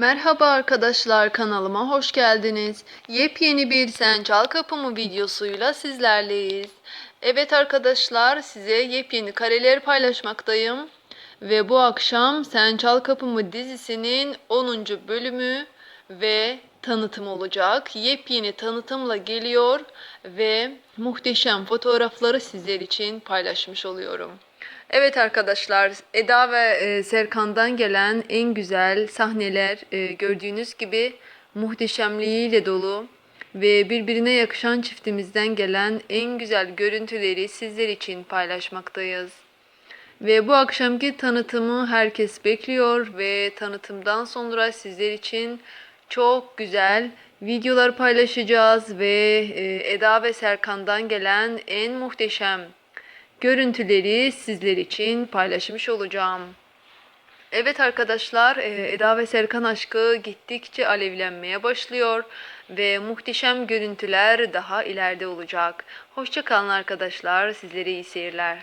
Merhaba arkadaşlar kanalıma hoş geldiniz. Yepyeni bir Sen Çal Kapımı videosuyla sizlerleyiz. Evet arkadaşlar size yepyeni kareler paylaşmaktayım. Ve bu akşam Sen Çal Kapımı dizisinin 10. bölümü ve tanıtım olacak. Yepyeni tanıtımla geliyor ve muhteşem fotoğrafları sizler için paylaşmış oluyorum. Evet arkadaşlar, Eda ve e, Serkan'dan gelen en güzel sahneler e, gördüğünüz gibi muhteşemliğiyle dolu ve birbirine yakışan çiftimizden gelen en güzel görüntüleri sizler için paylaşmaktayız. Ve bu akşamki tanıtımı herkes bekliyor ve tanıtımdan sonra sizler için çok güzel videolar paylaşacağız ve e, Eda ve Serkan'dan gelen en muhteşem görüntüleri sizler için paylaşmış olacağım. Evet arkadaşlar, e, Eda ve Serkan aşkı gittikçe alevlenmeye başlıyor ve muhteşem görüntüler daha ileride olacak. Hoşçakalın arkadaşlar, sizlere iyi seyirler.